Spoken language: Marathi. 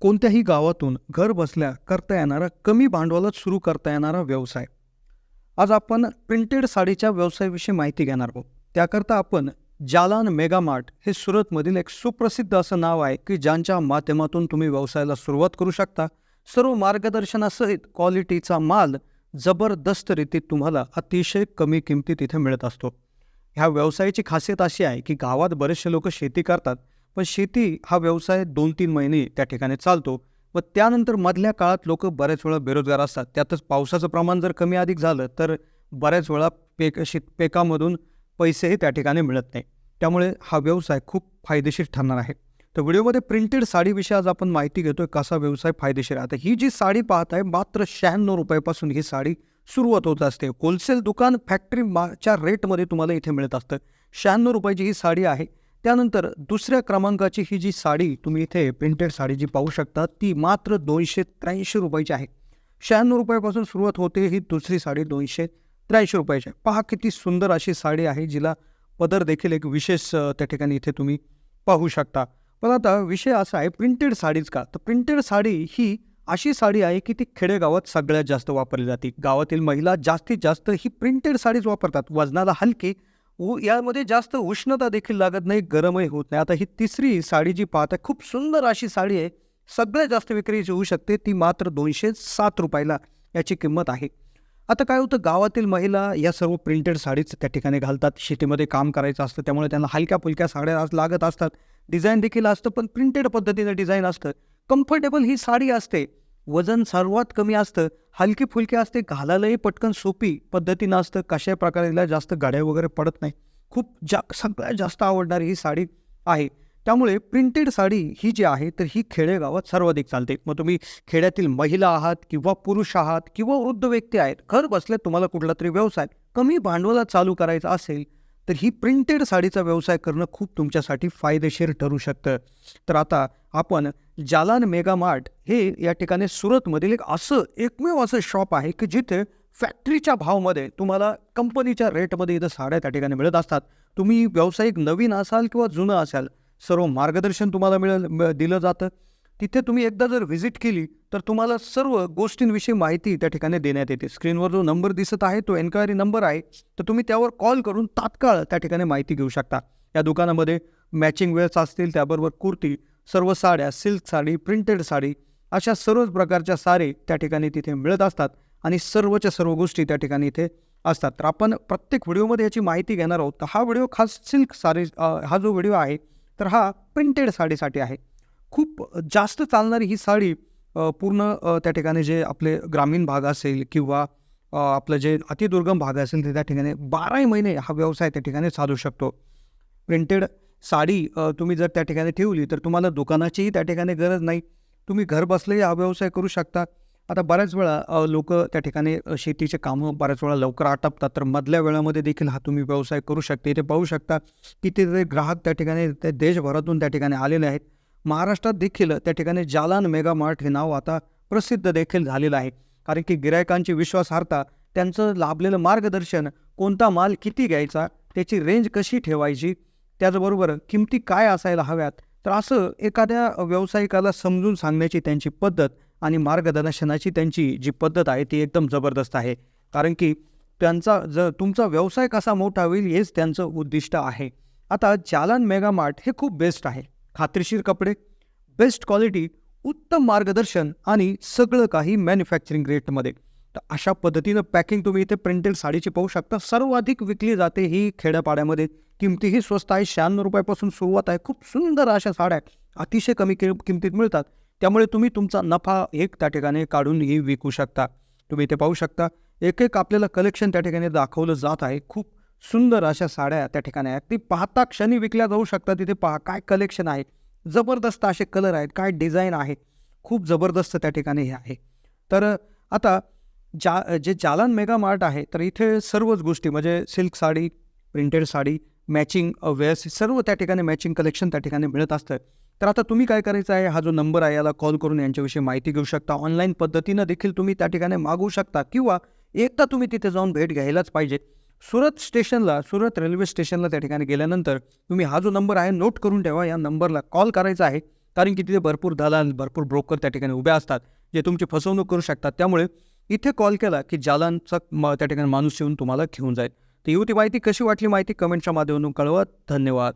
कोणत्याही गावातून घर बसल्या करता येणारा कमी भांडवलात सुरू करता येणारा व्यवसाय. आज आपण प्रिंटेड साडीच्या व्यवसायाविषयी माहिती घेणार आहोत. त्याकरता आपण जालान मेगामार्ट हे सुरतमधील एक सुप्रसिद्ध असं नाव आहे की ज्यांच्या माध्यमातून तुम्ही व्यवसायाला सुरुवात करू शकता. सर्व मार्गदर्शनासहित क्वालिटीचा माल जबरदस्त रीतीत तुम्हाला अतिशय कमी किमतीत इथे मिळत असतो. ह्या व्यवसायाची खासियत अशी आहे की गावात बरेचसे लोक शेती करतात. पण शेती हा व्यवसाय दोन तीन महिने त्या ठिकाणी चालतो व त्यानंतर मधल्या काळात लोक बऱ्याच वेळा बेरोजगार असतात. त्यातच पावसाचं प्रमाण जर कमी अधिक झालं तर बऱ्याच वेळा पेक शेत पेकामधून पैसेही त्या ठिकाणी मिळत नाही. त्यामुळे हा व्यवसाय खूप फायदेशीर ठरणार आहे. तर व्हिडिओमध्ये प्रिंटेड साडीविषयी आज आपण माहिती घेतोय कसा व्यवसाय फायदेशीर आहे. आता ही जी साडी पाहत आहे मात्र शहाण्णव रुपयापासून ही साडी सुरुवात होत असते. होलसेल दुकान फॅक्टरी माच्या रेटमध्ये तुम्हाला इथे मिळत असतं. शहाण्णव रुपयाची ही साडी आहे. त्यानंतर दुसऱ्या क्रमांकाची ही जी साडी तुम्ही इथे प्रिंटेड साडी जी पाहू शकता ती मात्र दोनशे त्र्याऐंशी रुपयाची आहे. शहाण्णव रुपयापासून सुरुवात होते ही दुसरी साडी दोनशे त्र्याऐंशी रुपयाची आहे. पहा किती सुंदर अशी साडी आहे जिला पदर देखील एक विशेष त्या ठिकाणी इथे तुम्ही पाहू शकता. पण आता विषय असा आहे प्रिंटेड साडीच का? तर प्रिंटेड साडी ही अशी साडी आहे की ती खेडेगावात सगळ्यात जास्त वापरली जाते. गावातील महिला जास्तीत जास्त ही प्रिंटेड साडीच वापरतात. वजनाला हलकी उ यामध्ये जास्त उष्णता देखील लागत नाही गरमही होत नाही. आता ही तिसरी साडी जी पाहत आहे खूप सुंदर अशी साडी आहे. सगळ्यात जास्त विक्रीची होऊ शकते ती मात्र दोनशे सात रुपयाला याची किंमत आहे. आता काय होतं गावातील महिला या सर्व प्रिंटेड साडीच त्या ठिकाणी घालतात. शेतीमध्ये काम करायचं असतं त्यामुळे त्यांना हलक्या फुलक्या साड्या आज लागत असतात. डिझाईन देखील असतं पण प्रिंटेड पद्धतीनं डिझाईन असतं. कम्फर्टेबल ही साडी असते. वजन सर्वात कमी असतं हलकी फुलकी असते घालायलाही पटकन सोपी पद्धतीनं असतं कशा प्रकारे तिला जास्त गाड्या वगैरे पडत नाही. खूप जा सगळ्यात जास्त आवडणारी ही साडी आहे. त्यामुळे प्रिंटेड साडी ही जी आहे तर ही खेडेगावात सर्वाधिक चालते. मग तुम्ही खेड्यातील महिला आहात किंवा पुरुष आहात किंवा वृद्ध व्यक्ती आहेत घर बसल्या तुम्हाला कुठला तरी व्यवसाय कमी भांडवलात चालू करायचा असेल तर ही प्रिंटेड साडीचा व्यवसाय करणं खूप तुमच्यासाठी फायदेशीर ठरू शकतं. तर आता आपण जालान मेगा मार्ट हे या ठिकाणी सुरतमधील एक असं एकमेव असं शॉप आहे की जिथे फॅक्टरीच्या भावमध्ये तुम्हाला कंपनीच्या रेटमध्ये इथं साड्या त्या ठिकाणी मिळत असतात. तुम्ही व्यावसायिक नवीन असाल किंवा जुनं असाल सर्व मार्गदर्शन तुम्हाला मिळेल दिलं जातं. तिथे तुम्ही एकदा जर व्हिजिट केली तर तुम्हाला सर्व गोष्टींविषयी माहिती त्या ठिकाणी देण्यात येते. स्क्रीनवर जो नंबर दिसत आहे तो एन्क्वायरी नंबर आहे तर तुम्ही त्यावर कॉल करून तात्काळ त्या ठिकाणी माहिती घेऊ शकता. या दुकानामध्ये मॅचिंग वेअर्स असतील त्याबरोबर कुर्ती सर्व साड्या सिल्क साडी प्रिंटेड साडी अशा सर्वच प्रकारच्या साडी त्या ठिकाणी तिथे मिळत असतात आणि सर्वच्या सर्व गोष्टी त्या ठिकाणी इथे असतात. तर आपण प्रत्येक व्हिडिओमध्ये याची माहिती घेणार आहोत. तर हा व्हिडिओ खास सिल्क साडी हा जो व्हिडिओ आहे तर हा प्रिंटेड साडीसाठी आहे. खूप जास्त चालणारी ही साडी पूर्ण त्या ठिकाणी जे आपले ग्रामीण भाग असेल किंवा आपलं जे अतिदुर्गम भाग असेल ते त्या ठिकाणी बाराही महिने हा व्यवसाय त्या ठिकाणी चालू शकतो. प्रिंटेड साडी तुम्ही जर त्या ठिकाणी ठेवली तर तुम्हाला दुकानाचीही त्या ठिकाणी गरज नाही. तुम्ही घर बसलेही हा व्यवसाय करू शकता. आता बऱ्याच वेळा लोक त्या ठिकाणी शेतीचे कामं बऱ्याच वेळा लवकर आटपतात तर मधल्या वेळामध्ये देखील हा तुम्ही व्यवसाय करू शकता. इथे पाहू शकता कितीतरी ग्राहक त्या ठिकाणी ते देशभरातून त्या ठिकाणी आलेले आहेत. महाराष्ट्रात देखील त्या ठिकाणी जालान मेगा मार्ट हे नाव आता प्रसिद्ध देखील झालेलं आहे. कारण की गिरायकांची विश्वासार्हता त्यांचं लाभलेलं मार्गदर्शन कोणता माल किती घ्यायचा त्याची रेंज कशी ठेवायची त्याचबरोबर किमती काय असायला हव्यात तर असं एखाद्या व्यावसायिकाला समजून सांगण्याची त्यांची पद्धत आणि मार्गदर्शनाची त्यांची जी पद्धत आहे ती एकदम जबरदस्त आहे. कारण की त्यांचा ज तुमचा व्यवसाय कसा मोठा होईल हेच त्यांचं उद्दिष्ट आहे. आता जालान मेगामार्ट हे खूप बेस्ट आहे. खात्रीशीर कपडे बेस्ट क्वालिटी उत्तम मार्गदर्शन आणि सगळं काही मॅन्युफॅक्चरिंग रेटमध्ये तर अशा पद्धतीनं पॅकिंग तुम्ही इथे प्रिंटेड साडीची पाहू शकता. सर्वाधिक विकली जाते ही खेड्यापाड्यामध्ये. किमतीही स्वस्त आहे. शहाण्णव रुपयापासून सुरुवात आहे. खूप सुंदर अशा साड्या अतिशय कमी कि किमतीत मिळतात. त्यामुळे तुम्ही तुमचा नफा एक त्या ठिकाणी काढूनही विकू शकता. तुम्ही इथे पाहू शकता. एक एक आपल्याला कलेक्शन त्या ठिकाणी दाखवलं जात आहे. खूप सुंदर अशा साड्या त्या ठिकाणी आहेत. ती पाहता क्षणी विकल्या जाऊ शकतात. तिथे पहा काय कलेक्शन आहे. जबरदस्त असे कलर आहेत. काय डिझाईन आहे. खूप जबरदस्त त्या ठिकाणी हे आहे. तर आता जा जे जालान मेगा मार्ट आहे तर इथे सर्वच गोष्टी म्हणजे silk sari printed sari matching wears सर्व त्या ठिकाणी मॅचिंग कलेक्शन त्या ठिकाणी मिळत असतं. तर आता तुम्ही काय करायचं आहे? हा जो नंबर आहे याला कॉल करून यांच्याविषयी माहिती घेऊ शकता. ऑनलाईन पद्धतीनं देखील तुम्ही त्या ठिकाणी मागवू शकता किंवा एकदा तुम्ही तिथे जाऊन भेट घ्यायलाच पाहिजे. सुरत स्टेशनला सुरत रेल्वे स्टेशनला त्या ठिकाणी गेल्यानंतर तुम्ही हा जो नंबर आहे नोट करून ठेवा. या नंबरला कॉल करायचा आहे. कारण की तिथे भरपूर दलाल भरपूर ब्रोकर त्या ठिकाणी उभे असतात जे तुमची फसवणूक करू शकतात. त्यामुळे इथे कॉल केला की जालांचा म- त्या ठिकाणी माणूस येऊन तुम्हाला घेऊन जाईल. तर ही होती माहिती कशी वाटली माहिती कमेंटच्या माध्यमातून कळवा. धन्यवाद.